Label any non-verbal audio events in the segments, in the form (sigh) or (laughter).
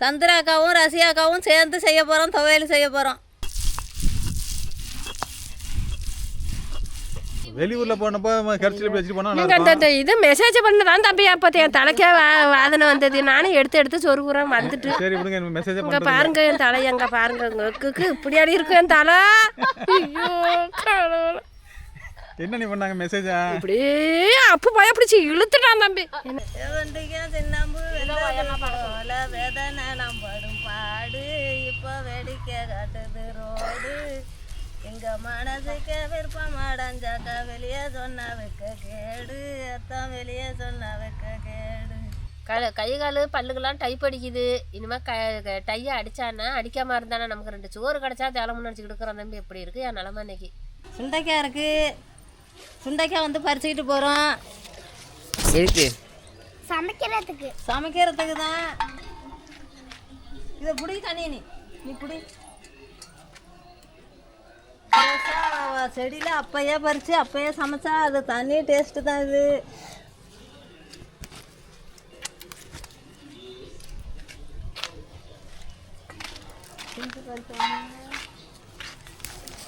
சந்திராக்காவும் ரசியாக்காவும் சேர்ந்து செய்ய போகிறோம் துவையல் செய்ய போகிறோம் வெளியூர்ல போனப்போ கரைச்சில் இப்படி வச்சுட்டு போனா இருக்கும். இது மெசேஜ் பண்ணதான் தம்பி அப்போ என் தலைக்கே வா- வாதனை வந்தது. நானும் எடுத்து எடுத்து சொருகுறேன் வந்துட்டு. சரி விடுங்க மெசேஜ் இங்க பாருங்க என் தலை எங்க பாருங்க. நொக்குக்கு இப்படி அடி இருக்கு என் தலை. ஐயோ. என்ன நீ பண்ணாங்க மெசேஜா இப்படியே அப்பு பய பிடிச்சி இழுத்துட்டான் தம்பி. வேதனை நாம் படும் பாடு. இப்போ வேடிக்கை காட்டுது ரோடு. எங்க மனசுக்கு விருப்பம் அடைஞ்சாக்கா வெளியே சொன்ன வைக்க கேடு. அத்தான் வெளியே சொன்ன வைக்க கேடு. க கை கால் பல்லுக்கெல்லாம் டைப் அடிக்குது. இனிமேல் க க- டையை அடிச்சானா அடிக்காம இருந்தானே நமக்கு ரெண்டு சோறு கிடச்சா தேலமுன்னு நினச்சிக்கிட்டு இருக்கிற தம்பி. எப்படி இருக்கு என் நிலமை இன்னைக்கு? சுண்டைக்காய் இருக்கு. சுண்டைக்காய் வந்து பறிச்சுக்கிட்டு போகிறோம் இருக்கு சமைக்கிறதுக்கு. சமைக்கிறதுக்கு தான். இதை பிடி தண்ணி நீ. நீ பிடி. செடியில் அப்பயே பறித்து அப்பயே சமைச்சா அது தண்ணி டேஸ்ட்டு தான் இது.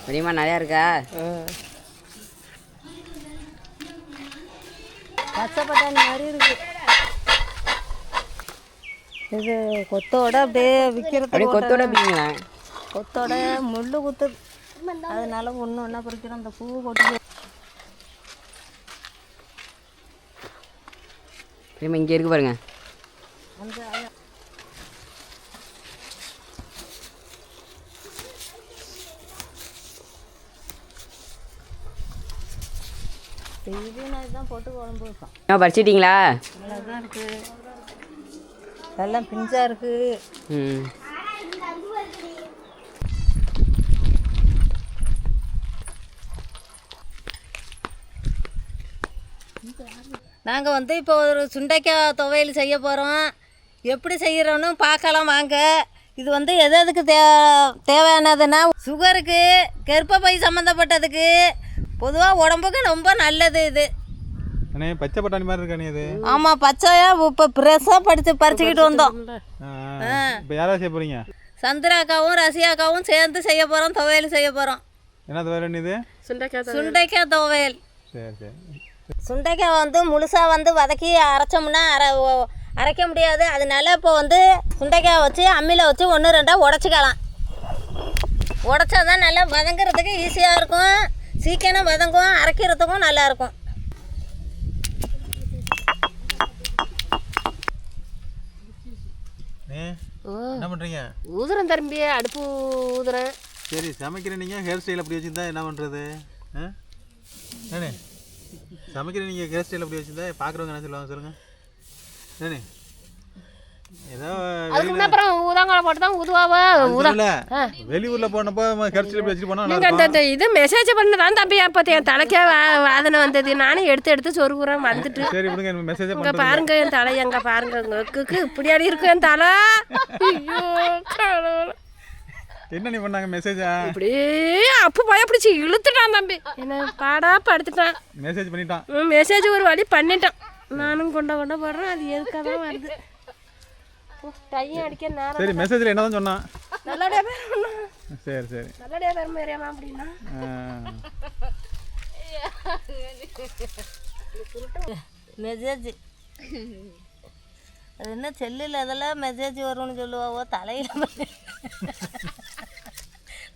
பெரியம்மா நிறையா இருக்கா? பச்சை பட்டாணி மாதிரி இருக்கு. இது கொத்தோட அப்படியே விற்கிறது கொத்தோட கொத்தோட முள்ளு குத்துது. அதனால ஒன்று ஒன்றா பறிக்கிறோம். அந்த பூ கொட்டி இங்கே இருக்கு பாருங்க. அந்த நான் பறிச்சிட்டிங்களா? எல்லாம் பிஞ்சாக இருக்குது ம். நாங்கள் வந்து இப்போ ஒரு சுண்டைக்காய் துவையல் செய்ய போகிறோம் எப்படி செய்கிறோன்னு பார்க்கலாம் வாங்க. இது வந்து எது எதுக்கு தே தேவையானதுன்னா சுகருக்கு கர்ப்பப்பை சம்மந்தப்பட்டதுக்கு பொதுவாக உடம்புக்கு ரொம்ப நல்லது இது. அண்ணே பச்சை பட்டாணி மாதிரி இருக்கா நீ இது? ஆமாம் பச்சையாக இப்போ ஃப்ரெஷ்ஷாக படித்து பறிச்சுக்கிட்டு வந்தோம். இப்போ யாரா செய்ய போறீங்க? சந்திராக்காவும் ரசியாக்காவும் சேர்ந்து செய்ய போகிறோம் துவையல் செய்ய போகிறோம் என்ன வேற இது? சுண்டைக்காய் சுண்டைக்காய் துவையல். சரி சரி. சுண்டைக்காய் வந்து முழுசாக வந்து வதக்கி அரைச்சோம்னா அரை அரைக்க முடியாது. அதனால இப்போ வந்து சுண்டைக்காய் வச்சு அம்மியில் வச்சு ஒன்று ரெண்டாக உடச்சிக்கலாம். உடச்சா தான் நல்லா வதங்குறதுக்கு ஈஸியாக இருக்கும். சீக்கிரம் வதங்கும் அரைக்கிறதுக்கும் நல்லா இருக்கும். ஏ என்ன பண்ணுறீங்க ஊதுறேன் தம்பி அடுப்பு ஊதுறேன். சரி சமைக்கிற நீங்கள் ஹேர் ஸ்டைல் அப்படி வச்சுருந்தா என்ன பண்ணுறது ஆ? ஏண்ணே சமைக்கிற நீங்கள் ஹேர் ஸ்டைல் அப்படி வச்சுருந்தா பார்க்குறவங்க என்ன சொல்லுவாங்க சொல்லுங்கள் ஏண்ணே ஏதோ அதுக்கு அப்புறம் ஊதாங்கால போட்டு தான் வெளியில் வெளியூர்ல போனப்போ கரைச்சில் வச்சுட்டு போனா இந்த இது மெசேஜ் பண்ணதான் தம்பி அப்போ என் தலைக்கே வா- வாதனை வந்தது. நானும் எடுத்து எடுத்து சொருகுறேன் வந்துட்டு. சரி விடுங்க மெசேஜ் இங்க பண்ணுறேன் பாருங்க என் தலை எங்க பாருங்க. நொக்குக்கு இப்படி அடி இருக்கு என் தலை. ஐயோ கடவுளே. என்ன நீ பண்ணாங்க மெசேஜா இப்படியே அப்பு பய பிடிச்சி இழுத்துட்டான் தம்பி. என்ன பாடா படுத்துட்டான். மெசேஜ் பண்ணிட்டான். மெசேஜ் ஒரு வழி பண்ணிட்டான். நானும் கொண்ட கொண்ட போடுறேன் அது எதுக்காக தான் வருது. டையும் அடிக்க நேரம் சரி மெசேஜில் என்ன தான் சொன்னான் நல்லடியா பேர் சரி சரி. நல்லடியா பேர் மேரியாமா அப்படின்னா. மெசேஜ் அது என்ன செல்லில் அதெல்லாம் மெசேஜ் வரும்னு சொல்லுவாவோ தலையில்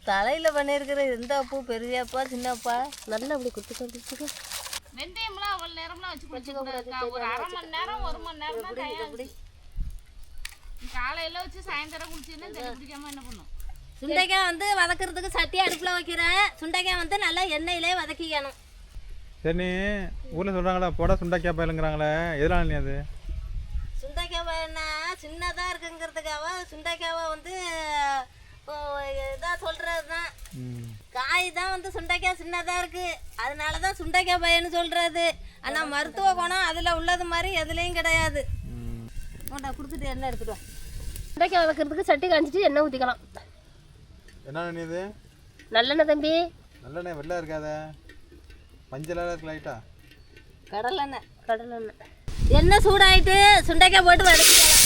தலையில் பண்ணியிருக்கிற எந்த அப்பு பெரியப்பா சின்னப்பா நல்லா அப்படி குத்து குத்து வெந்தயம்லாம் அவ்வளோ நேரம்லாம் வச்சு குடிச்சுக்கூடாதுக்கா ஒரு அரை மணி நேரம் ஒரு மணி நேரம் தான் காலையில் வச்சு சாயந்தரம் தண்ணி குடிக்காம என்ன பண்ணும்? சுண்டைக்காய் வந்து வதக்கிறதுக்கு சட்டி அடுப்பில் வைக்கிறேன் சுண்டைக்காய் வந்து நல்லா எண்ணெயிலே வதக்கிக்கணும். சரி ஊரில் சொல்கிறாங்களா போட சுண்டாக்கியா பயலுங்கிறாங்களே எதனால நீ அது? சுண்டைக்காய் வேணா சின்னதாக இருக்குங்கிறதுக்காக சுண்டைக்காவை வந்து இதாக சொல்கிறது தான் ம். காய் தான் வந்து சுண்டைக்காய் சின்னதாக இருக்குது அதனால தான் சுண்டைக்காய் பையன்னு சொல்கிறது ஆனால் மருத்துவ குணம் அதில் உள்ளது மாதிரி எதுலேயும் கிடையாது. ம். போண்டா கொடுத்துட்டு எண்ணெய் எடுத்துட்டு சட்டைக்கு வதக்கிறதுக்கு சட்டி காஞ்சிட்டு எண்ணெய் ஊற்றிக்கலாம் என்ன இது? நல்லெண்ணெய் தம்பி. நல்லெண்ணெய் வெள்ளை இருக்காத. பஞ்சலாக இருக்கு லைட்டா கடலெண்ணெய் கடலெண்ணெய் எண்ணெய் சூடாயிட்டு சுண்டைக்காய் போட்டு வதக்கிக்கலாம்.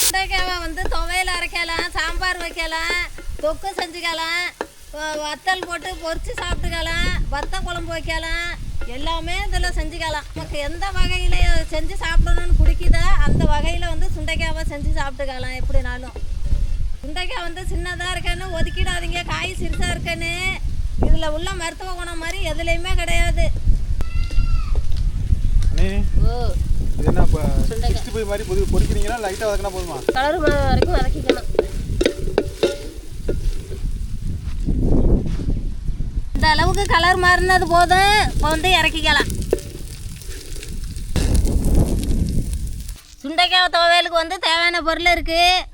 சுண்டைக்காவை வந்து துவையல் அரைக்கலாம் சாம்பார் வைக்கலாம் தொக்கு செஞ்சுக்கலாம். வத்தல் போட்டு பொரிச்சு சாப்பிட்டுக்கலாம். வத்த குழம்பு வைக்கலாம். எல்லாமே இதில் செஞ்சுக்கலாம். நமக்கு எந்த வகையில் செஞ்சு சாப்பிடணும்னு பிடிக்குதோ அந்த வகையில் வந்து சுண்டைக்காவை செஞ்சு சாப்பிட்டுக்கலாம் எப்படினாலும். சுண்டைக்காய் வந்து சின்னதாக இருக்கேன்னு ஒதுக்கிடாதீங்க. காய் சிறுசாக இருக்கேன்னு. இதில் உள்ள மருத்துவ குணம் மாதிரி எதுலேயுமே கிடையாது. என்ன இப்போ சிக்ஸ்டி ஃபைவ் மாதிரி பொறிக்கிறீங்களா? லைட்டாக வதக்கினா போதுமா? கலர் வரைக்கும் வதக்கிக்கணும் இந்த அளவுக்கு கலர் மாறினது போதும். இப்போ வந்து இறக்கிக்கலாம். சுண்டைக்காய் துவையலுக்கு வந்து தேவையான பொருள் இருக்குது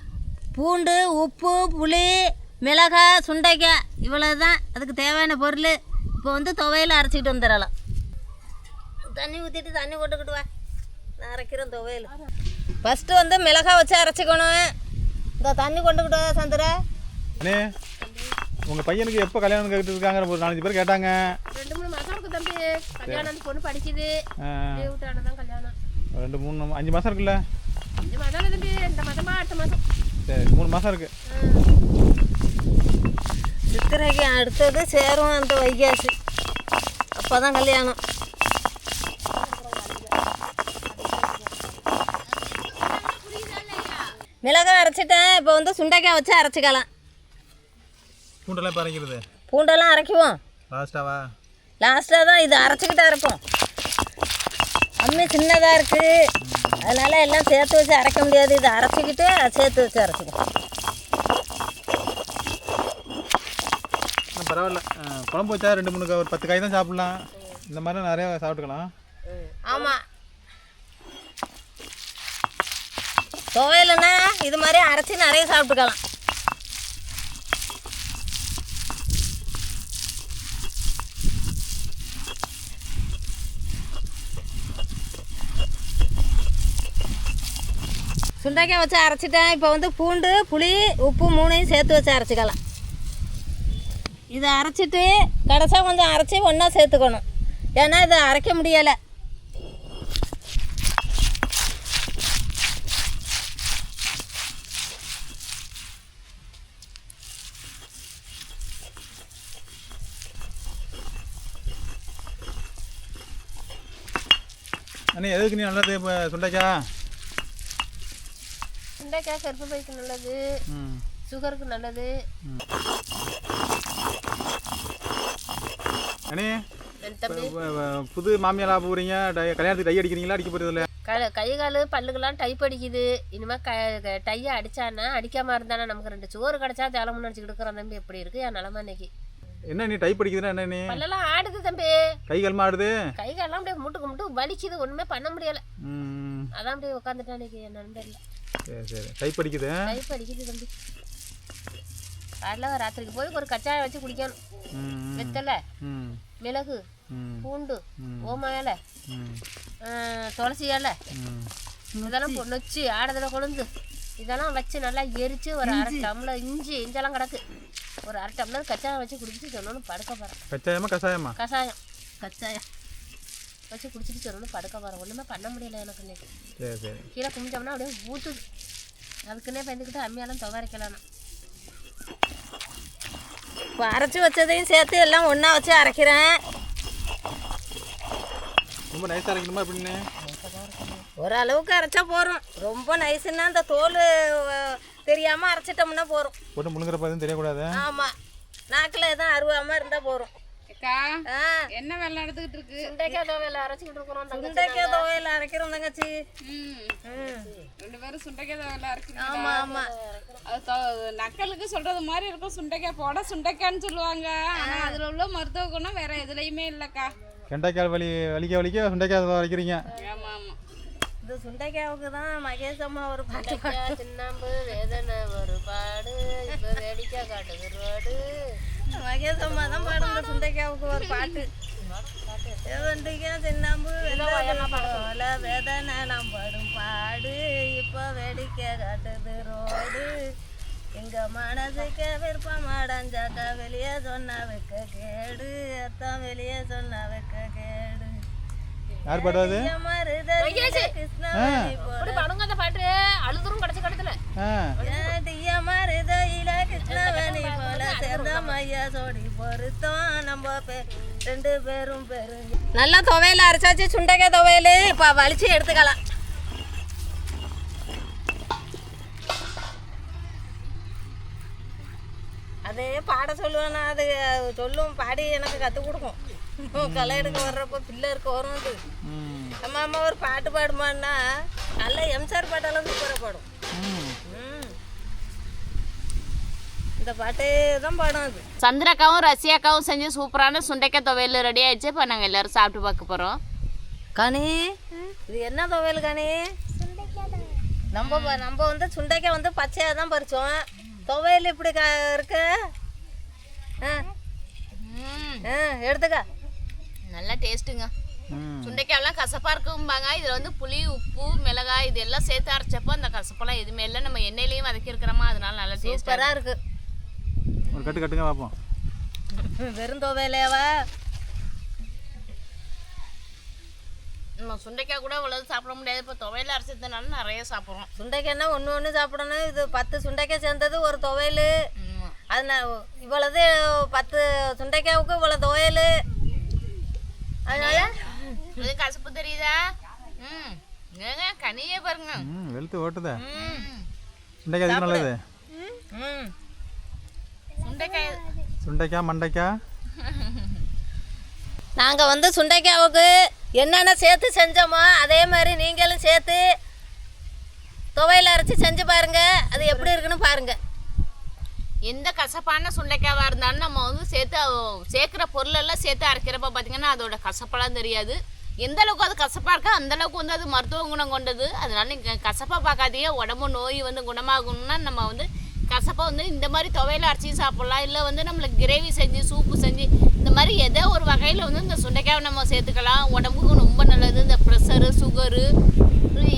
பூண்டு உப்பு புளி மிளகாய் சுண்டைக்காய் இவ்வளோ தான் அதுக்கு தேவையான பொருள். இப்போ வந்து துவையல் அரைச்சிக்கிட்டு வந்துடலாம். தண்ணி ஊற்றிட்டு தண்ணி போட்டுக்கிட்டு வா. நான் அரைக்கிறேன் துவையல். ஃபஸ்ட்டு வந்து மிளகாய் வச்சு அரைச்சிக்கணும். இந்த தண்ணி கொண்டுக்கிட்டு வா சந்திரா. அண்ணே. உங்கள் பையனுக்கு எப்போ கல்யாணம் கேட்டு இருக்காங்க ஒரு நாலஞ்சு பேர் கேட்டாங்க. ரெண்டு மூணு மாசம் இருக்கு தம்பி. கல்யாணம் பொண்ணு படிக்குது. விட்டானதான் கல்யாணம். ரெண்டு மூணு அஞ்சு மாதம் இருக்குல்ல? இந்த மாதம் தம்பி. இந்த மாதமா அடுத்த மாதம் சரி மூணு மாதம் இருக்குது சித்திரைக்கு அடுத்தது சேரும் அந்த வைகாசி. அப்போ தான் கல்யாணம் மிளகாய் அரைச்சிட்டேன். இப்போ வந்து சுண்டைக்காய் வச்சு அரைச்சிக்கலாம். பூண்டெல்லாம் இப்போ அரைக்கிறது? பூண்டெல்லாம் அரைக்குவோம். லாஸ்ட்டாவா லாஸ்ட்டாக தான் இது அரைச்சிக்கிட்டே இருப்போம். அம்மி சின்னதாக இருக்குது அதனால் எல்லாம் சேர்த்து வச்சு அரைக்க முடியாது. இதை அரைச்சிக்கிட்டு சேர்த்து வச்சு அரைச்சிக்கலாம் பரவாயில்ல. குழம்பு வச்சா ரெண்டு மூணு ஒரு பத்து காய் தான் சாப்பிட்லாம். இந்த மாதிரி நிறையா சாப்பிட்டுக்கலாம். ஆமாம் துவையலுன்னா இது மாதிரி அரைச்சி நிறைய சாப்பிட்டுக்கலாம். சுண்டைக்காய் வச்சு அரைச்சிட்டேன். இப்போ வந்து பூண்டு புளி உப்பு மூணையும் சேர்த்து வச்சு அரைச்சிக்கலாம். இதை அரைச்சிட்டு கடைசியாக கொஞ்சம் அரைச்சி ஒன்றா சேர்த்துக்கணும். ஏன்னா இதை அரைக்க முடியலை. அண்ணே எதுக்கு நீ நல்லது இப்போ சுண்டைக்காய் கருப்பு பைக்கு நல்லது. சுகருக்கு நல்லது. அண்ணே புது மாமியாரா போகிறீங்க டை கல்யாணத்துக்கு டை அடிக்கிறீங்களா? அடிக்க இல்லை க கால் பல்லுக்கெல்லாம் டைப் அடிக்குது. இனிமேல் க டையை அடிச்சானா அடிக்காம இருந்தானே நமக்கு ரெண்டு சோறு கிடச்சா தேலம் நினச்சிக்கிட்டு இருக்கிற தம்பி எப்படி இருக்கு? என் நிலமை இன்னைக்கு. என்ன நீ டைப் அடிக்குதுன்னா என்ன நீ? பல்லெல்லாம் ஆடுது தம்பி. கை கால் ஆடுது கை காலெல்லாம் அப்படியே முட்டுக்கு முட்டு வலிக்குது. ஒன்றுமே பண்ண முடியல. அதான் அப்படியே உட்காந்துட்டேன் இன்னைக்கு. என் நண்பரில் சரி சரி. டைப் அடிக்குது டைப் அடிக்குது தம்பி. காலைல ராத்திரிக்கு போய் ஒரு கச்சாயம் வச்சு குடிக்கணும். ம் வெத்தலை ம். மிளகு ம். பூண்டு ஓம இலை துளசி இலை. ம். இதெல்லாம் நொச்சி ஆடதில் கொழுந்து. இதெல்லாம் வச்சு நல்லா எரிச்சு ஒரு அரை டம்ளர் இஞ்சி இஞ்செல்லாம் கிடக்கு ஒரு அரை டம்ளர் கச்சாயம் வச்சு குடிச்சிட்டு சொன்னோன்னு படுக்க போகிறேன் கச்சாயமா கஷாயமா கஷாயம் கச்சாயம். வச்சு குடிச்சிட்டு சொன்னோன்னு படுக்க போகிறேன் ஒன்றுமே பண்ண முடியல எனக்கு இன்னைக்கு. சரி சரி. கீழே குமிஞ்சோம்னா அப்படியே ஊற்றுது அதுக்குன்னே பயந்துக்கிட்டு அம்மியெல்லாம் துவரைக்கலாம் இப்போ அரைச்சி வச்சதையும் சேர்த்து எல்லாம் ஒன்றா வச்சு அரைக்கிறேன். ரொம்ப நைஸாக அரைக்கணுமா எப்படின்னு ஓரளவுக்கு அரைச்சா போகிறோம் ரொம்ப நைஸுன்னா அந்த தோல் தெரியாமல் அரைச்சிட்டோம்னா போகிறோம் போட்டு முழுங்குறப்ப எதுவும் தெரியக்கூடாது? ஆமாம் நாக்கில் எதுவும் அருவாமல் இருந்தால் போகிறோம் என்ன வேலை நடந்துகிட்டு இருக்கு? சுண்டைக்காய் துவையில அரைச்சிக்கிட்டு இருக்கிறோம் சுண்டைக்காய் துவையல் அரைக்கிறோம் தங்கச்சி. ரெண்டு பேரும் சுண்டைக்காய் வேலை இருக்கு ஆமாம் ஆமாம் அது நக்கலுக்கு சொல்றது மாதிரி இருக்கும். சுண்டைக்காய் போட சுண்டைக்காய்ன்னு சொல்லுவாங்க. ஆனா அதுல உள்ள மருத்துவ குணம் வேற எதுலயுமே இல்லக்கா. கெண்டைக்கால் வலி வலிக்க வலிக்க சுண்டைக்காய் ஆமா ஆமா. இந்த சுண்டைக்காவுக்கு தான் மகேஷ் அம்மா ஒரு பாட்டு சுண்டைக்காய் சின்னாம்பு வேதனை ஒரு பாடு. இப்போ வேடிக்கை காட்டுது ரோடு. மகேஷ் அம்மா தான் சுண்டைக்காவுக்கு ஒரு பாட்டு வெண்டிக்கா சின்னாம்பு போல வேதனை நாம் படும் பாடு இப்போ வேடிக்கை காட்டுது ரோடு எங்க மனசுக்கு விருப்பம் அடைஞ்சாக்கா வெளியே சொன்னா வைக்க கேடு அத்தான் வெளியே சொன்னா வைக்க கேடு யார் பாடுறது படுங்க அந்த பாட்டு. அழுதுரும் கிடச்சி கடத்துல ஆ ஏடிய மருதையில சேர்ந்தோம் ஐயா சோடி பொருத்தம் நம்ம பே- ரெண்டு பேரும் பேரும் நல்லா துவையல் அரைச்சாச்சு சுண்டைக்காய் துவையல். இப்போ வலிச்சு எடுத்துக்கலாம். அதே பாட சொல்லுவேன் அது சொல்லும் பாடி எனக்கு கற்றுக் கொடுக்கும். களை எடுக்க வர்றப்போ பிள்ளை இருக்க வரும் அது. ம். அம்மா அம்மா ஒரு பாட்டு பாடுமான்னா நல்ல எம்சார் பாட்டெல்லாம் சூப்பராக பாடும் ம் ம். இந்த பாட்டே தான் பாடும் அது. சந்திரக்காவும் ரசியாக்காவும் செஞ்சு சூப்பரான சுண்டைக்காய் துவையல் ரெடி ஆயிடுச்சு. இப்போ நாங்கள் எல்லாரும் சாப்பிட்டு பார்க்க போகிறோம் கனி இது என்ன துவையல் கனி? நம்ம நம்ம வந்து சுண்டைக்காய் வந்து பச்சையாக தான் பறிச்சோம். துவையல் இப்படி க இருக்கு? ஆ. ஆ எடுத்துக்க. நல்லா டேஸ்ட்டுங்க ம். சுண்டைக்காயெல்லாம் கசப்பாக இருக்கும்பாங்க. இதில் வந்து புளி உப்பு மிளகாய் இது எல்லாம் சேர்த்து அரைச்சப்போ அந்த கசப்பெல்லாம் எதுவுமே இல்லை. நம்ம எண்ணெயிலையும் வதக்கி இருக்கிறோமா அதனால நல்லா டேஸ்ட்டாக சூப்பராக இருக்கு. ஒரு கட்டு கட்டுங்க பார்ப்போம் வெறும் துவையலேவா நம்ம சுண்டைக்காய் கூட இவ்வளவு சாப்பிட முடியாது. இப்போ துவையில அரைச்சதுனால நிறைய சாப்பிட்றோம். சுண்டைக்காய்னா ஒன்று ஒன்று சாப்பிடணும். இது பத்து சுண்டைக்காய் சேர்ந்தது ஒரு துவையல். அது நான் இவ்வளவு பத்து சுண்டைக்காவுக்கு இவ்வளோ துவையல். அதனால இது கசப்பு தெரியுதா? ம். ஏங்க கனியே பாருங்க. ம் வெளுத்து ஓட்டுதே. ம். சுண்டைக்காய் நல்லது? ம். சுண்டைக்காய். சுண்டைக்காய் மண்டைக்காய் (laughs) நாங்கள் வந்து சுண்டைக்காவுக்கு என்னென்ன சேர்த்து செஞ்சோமோ அதே மாதிரி நீங்களும் சேர்த்து துவையல் அரைச்சி செஞ்சு பாருங்க. அது எப்படி இருக்குன்னு பாருங்க. எந்த கசப்பான சுண்டைக்காவாக இருந்தாலும் நம்ம வந்து சேர்த்து சேர்க்குற பொருளெல்லாம் சேர்த்து அரைக்கிறப்ப பார்த்தீங்கன்னா அதோட கசப்பெல்லாம் தெரியாது. எந்த அளவுக்கு அது கசப்பாக இருக்கோ அந்த அளவுக்கு வந்து அது மருத்துவ குணம் கொண்டது. அதனால நீங்கள் கசப்பாக பார்க்காதீங்க. உடம்பு நோய் வந்து குணமாகணும்னா நம்ம வந்து கசப்பை வந்து இந்த மாதிரி துவையில் அரைச்சியும் சாப்பிட்லாம். இல்லை வந்து நம்மளுக்கு கிரேவி செஞ்சு சூப்பு செஞ்சு இந்த மாதிரி ஏதோ ஒரு வகையில் வந்து இந்த சுண்டைக்காவை நம்ம சேர்த்துக்கலாம். உடம்புக்கு ரொம்ப நல்லது. இந்த ப்ரெஷரு சுகரு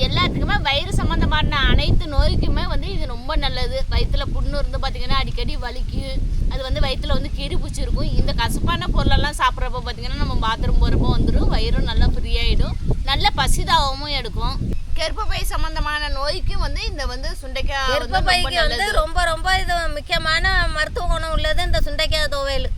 எல்லாத்துக்குமே வயிறு சம்மந்தமான அனைத்து நோய்க்குமே வந்து இது ரொம்ப நல்லது. வயிற்றுல புண்ணு இருந்து பார்த்தீங்கன்னா அடிக்கடி வலிக்கு. அது வந்து வயிற்றுல வந்து கீறி இருக்கும் இந்த கசப்பான பொருளெல்லாம் சாப்பிட்றப்ப பார்த்தீங்கன்னா நம்ம பாத்ரூம் போகிறப்போ வந்துடும் வயிறும் நல்லா ஃப்ரீ ஆகிடும் நல்ல பசிதாகவும் எடுக்கும். கர்ப்பப்பை சம்பந்தமான நோய்க்கும் வந்து இந்த வந்து சுண்டைக்காய் கர்ப்பப்பைக்கு வந்து ரொம்ப ரொம்ப இது முக்கியமான மருத்துவ குணம் உள்ளது இந்த சுண்டைக்காய் துவையல்.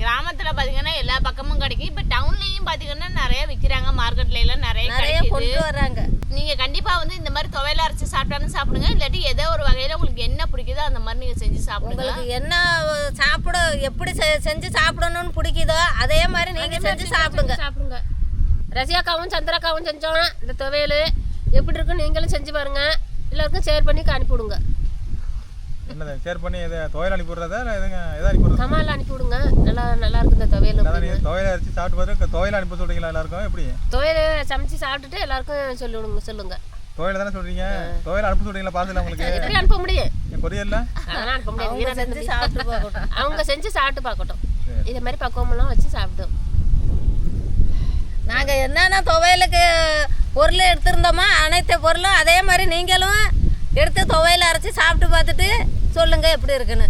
கிராமத்துல பாத்தீங்கன்னா எல்லா பக்கமும் கிடைக்கும். இப்ப டவுன்லயும் பாத்தீங்கன்னா நிறைய விக்கிறாங்க. மார்க்கெட்ல எல்லாம் நிறைய நிறைய கொண்டு வர்றாங்க. நீங்க கண்டிப்பா வந்து இந்த மாதிரி துவையில அரைச்சு சாப்பிட்டாலும் சாப்பிடுங்க. இல்லாட்டி ஏதோ ஒரு வகையில உங்களுக்கு என்ன பிடிக்குதோ அந்த மாதிரி நீங்க செஞ்சு சாப்பிடுங்க. உங்களுக்கு என்ன சாப்பிட எப்படி செஞ்சு சாப்பிடணும்னு பிடிக்குதோ அதே மாதிரி நீங்க செஞ்சு சாப்பிடுங்க. சாப்பிடுங்க. ரசியாக்காவும் சந்திராக்காவும் செஞ்சோம். இந்த துவையல். எப்படி இருக்குன்னு நீங்களும் செஞ்சு பாருங்க. எல்லாருக்கும் ஷேர் பண்ணி அனுப்பி விடுங்க என்னது ஷேர் பண்ணி எதை துவையல் அனுப்பி விட்றதா இல்லை எதுங்க எதை அனுப்பி விட்றது? கமால் அனுப்பி விடுங்க. நல்லா நல்லா இருக்கு இந்த துவையல் நீங்கள் துவையல் அரைச்சி சாப்பிட்டு பார்த்து துவையல் அனுப்ப சொல்கிறீங்களா எல்லாருக்கும்? எப்படி? துவையல் சமைச்சு சாப்பிட்டுட்டு எல்லாருக்கும் சொல்லிவிடுங்க சொல்லுங்க. துவையல் தானே சொல்கிறீங்க துவையல் அனுப்ப சொல்கிறீங்களா பார்சல் உங்களுக்கு. எப்படி அனுப்ப முடியும்? கொரியரில் அதெல்லாம் அனுப்ப முடியாது. அவங்க செஞ்சு சாப்பிட்டு பார்க்கட்டும். அவங்க செஞ்சு சாப்பிட்டு பார்க்கட்டும். சரி. இதே மாதிரி பக்குவமெல்லாம் வச்சு சாப்பிடும் நாங்கள் என்னென்ன துவையலுக்கு பொருள் எடுத்திருந்தோமோ அனைத்து பொருளும் அதே மாதிரி நீங்களும் எடுத்து துவையல் அரைச்சி சாப்பிட்டு பார்த்துட்டு சொல்லுங்கள் எப்படி இருக்குன்னு.